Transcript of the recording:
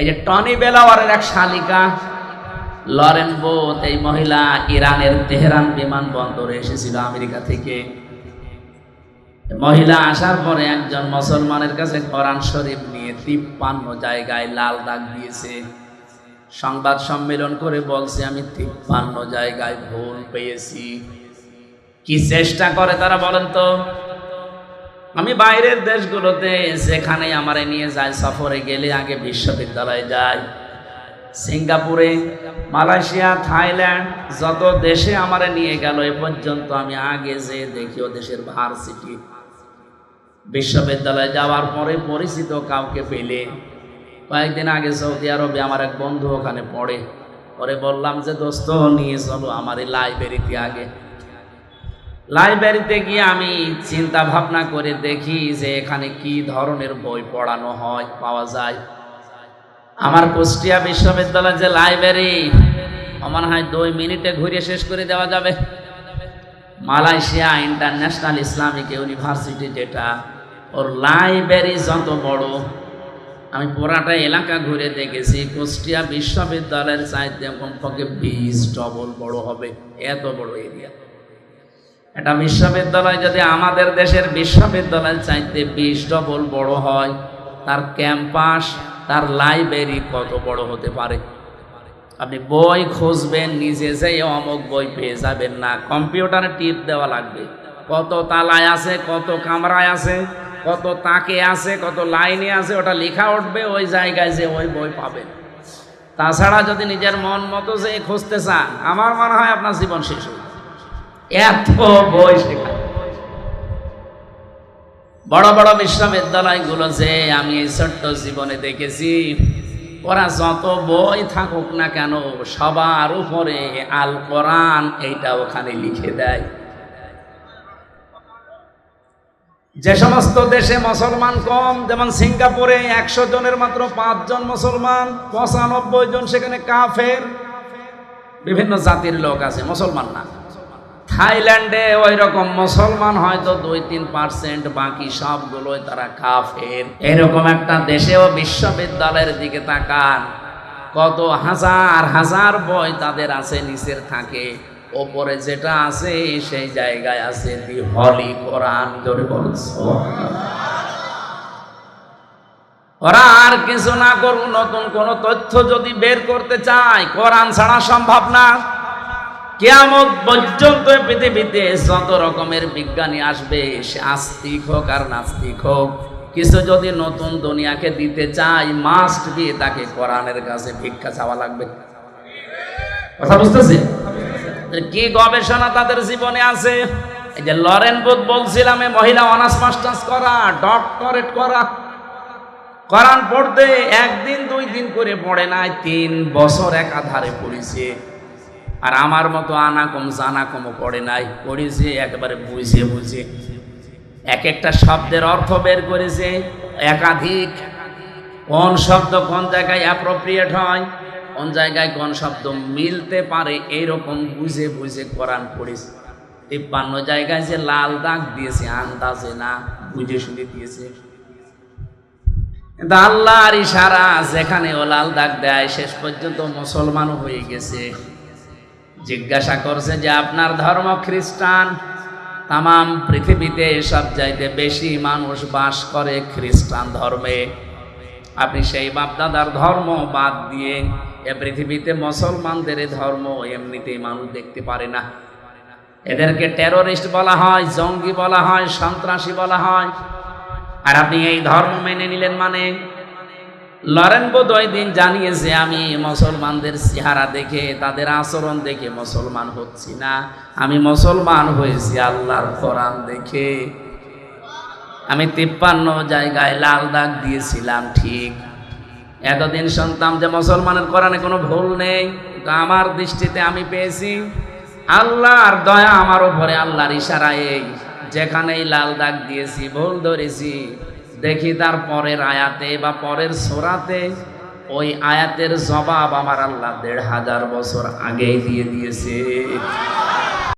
এই যে টনি বেলাওয়ারের এক শালিকা, লরেন বোথ, এই মহিলা ইরানের তেহরান বিমানবন্দরে এসেছিল আমেরিকা থেকে। মহিলা আসার পরে একজন মুসলমানের কাছে কোরআন শরীফ নিয়ে তিপ্পান্ন জায়গায় লাল দাগ দিয়েছে। সংবাদ সম্মেলন করে বলছে, আমি তিপ্পান্ন জায়গায় ভুল পেয়েছি। কি চেষ্টা করে তারা বলেন তো? আমি বাইরের দেশগুলোতে যেখানে আমারে নিয়ে যায়, সফরে গেলে আগে বিশ্ববিদ্যালয়ে যাই। সিঙ্গাপুরে, মালয়েশিয়া, থাইল্যান্ড, যত দেশে আমারে নিয়ে গেল, এ পর্যন্ত আমি আগে যে দেখি ও দেশের ভার্সিটি বিশ্ববিদ্যালয়ে যাওয়ার পরে পরিচিত কাউকে পেলে। কয়েকদিন আগে সৌদি আরবে আমার এক বন্ধু ওখানে পড়ে। পরে বললাম যে, দোস্ত, নিয়ে চলো আমার এই লাইব্রেরিতে আগে। লাইব্রেরিতে গিয়ে আমি চিন্তা ভাবনা করে দেখি যে এখানে কি ধরনের বই পড়ানো হয়, পাওয়া যায়। আমার কুষ্টিয়া বিশ্ববিদ্যালয়ের যে লাইব্রেরি, আমার হয় দুই মিনিটে ঘুরে শেষ করে দেওয়া যাবে। মালয়েশিয়া ইন্টারন্যাশনাল ইসলামিক ইউনিভার্সিটি যেটা, ওর লাইব্রেরি যত বড়, আমি পুরাটা এলাকা ঘুরে দেখেছি, কুষ্টিয়া বিশ্ববিদ্যালয়ের চাইতে কমপক্ষে বিশ ডবল বড় হবে, এত বড় এরিয়া এটা বিশ্ববিদ্যালয় যদি আমাদের দেশের বিশ্ববিদ্যালয়ের চাইতে বিশ ডবল বড় হয়, তার ক্যাম্পাস, তার লাইব্রেরি কত বড় হতে পারে? আপনি বই খুঁজবেন, নিজে যেয়ে অমুক বই পেয়ে যাবেন না। কম্পিউটারে টিপ দেওয়া লাগবে। কত তালায় আছে, কত কামরায় আছে, কত তাকে আছে, কত লাইনে আছে, ওটা লেখা উঠবে ওই জায়গায় যে ওই বই পাবেন। তাছাড়া যদি নিজের মন মতো যে খুঁজতে চান, আমার মনে হয় আপনার জীবন শেষ হয়ে। এত বই শেখা বড় বড় বিশ্ববিদ্যালয়গুলো যে আমি এই ছোট্ট জীবনে দেখেছি, ওরা যত বই থাকুক না কেন, সবার উপরে আল কোরআন এইটা ওখানে লিখে দেয়। যে সমস্ত দেশে মুসলমান কম, যেমন সিঙ্গাপুরে একশো জনের মাত্র পাঁচজন মুসলমান, পঁচানব্বই জন সেখানে কাফের। বিভিন্ন জাতির লোক আছে, মুসলমান না। থাইল্যান্ডে ওই রকম মুসলমান হয়তো দুই তিন পার্সেন্ট, বাকি সবগুলোই তারা কাফের। এরকম একটা দেশেও বিশ্ববিদ্যালয়ের দিকে তাকান, কত হাজার হাজার বই তাদের আছে, নিচের থাকে, ওপরে যেটা আছে সেই জায়গায় আছে দি হলি কোরআন ধরে বলছো ওরা আর কিছু না করুন নতুন কোন তথ্য যদি বের করতে চায়, কোরআন ছাড়া সম্ভব না। কেয়ামত পর্যন্ত পৃথিবীতে যত রকমের বিজ্ঞানী আসবে, সে আস্তিক হোক আর নাস্তিক হোক, কিছু যদি নতুন দুনিয়াকে দিতে চাই মাস্ট দিয়ে তাকে কোরআনের কাছে ভিক্ষা চাওয়া লাগবে। কথা বুঝতেছি? কি গবেষণা তাদের জীবনে আছে? এই যে লরেন বুথ বলছিলাম মহিলা অনার্স, মাস্টার্স করা, ডক্টরেট করা। কোরআন পড়তে একদিন, দুই দিন করে পড়ে নাই, তিন বছর একাধারে পড়েছে। আর আমার মতো আনা কম জানা কমও পড়ে নাই পড়েছে একেবারে বুঝে বুঝে। এক একটা শব্দের অর্থ বের করেছে একাধিক। কোন শব্দ কোন জায়গায় অ্যাপ্রোপ্রিয়েট হয়, কোন জায়গায় কোন শব্দ মিলতে পারে এইরকম বুঝে বুঝে কোরআন পড়েছে। তিপ্পান্ন জায়গায় যে লাল দাগ দিয়েছে, আন্দাজে না, বুঝে শুনে দিয়েছে। কিন্তু আল্লাহর ইশারা যেখানে ও লাল দাগ দেয়, শেষ পর্যন্ত মুসলমানও হয়ে গেছে। জিজ্ঞাসা করছে যে, আপনার ধর্ম খ্রিস্টান? তাম পৃথিবীতে সব চাইতে বেশি মানুষ বাস করে খ্রিস্টান ধর্মে। আপনি সেই বাপদাদার ধর্ম বাদ দিয়ে এ পৃথিবীতে মুসলমানদের ধর্ম এমনিতেই মানুষ দেখতে পারে না। এদেরকে টেরোরিস্ট বলা হয়, জঙ্গি বলা হয়, সন্ত্রাসী বলা হয়। আর আপনি এই ধর্ম মেনে নিলেন মানে? লরেন দিন জানিয়েছে, আমি মুসলমানদের চেহারা দেখে, তাদের আচরণ দেখে মুসলমান হচ্ছি না। আমি মুসলমান হয়েছি আল্লাহর কোরআন দেখে। আমি তিপ্পান্ন জায়গায় লাল দাগ দিয়েছিলাম, ঠিক। এতদিন শুনতাম যে মুসলমানের কোরআনে কোনো ভুল নেই। কিন্তু আমার দৃষ্টিতে আমি পেয়েছি, আল্লাহর দয়া আমার উপরে, আল্লাহর ইশারায়। যেখানেই লাল দাগ দিয়েছি, ভুল ধরেছি। দেখি তার পরের আয়াতে বা পরের সোরাতে ওই আয়াতের জবাব আমার আল্লাহ দেড় হাজার বছর আগেই দিয়ে দিয়েছে।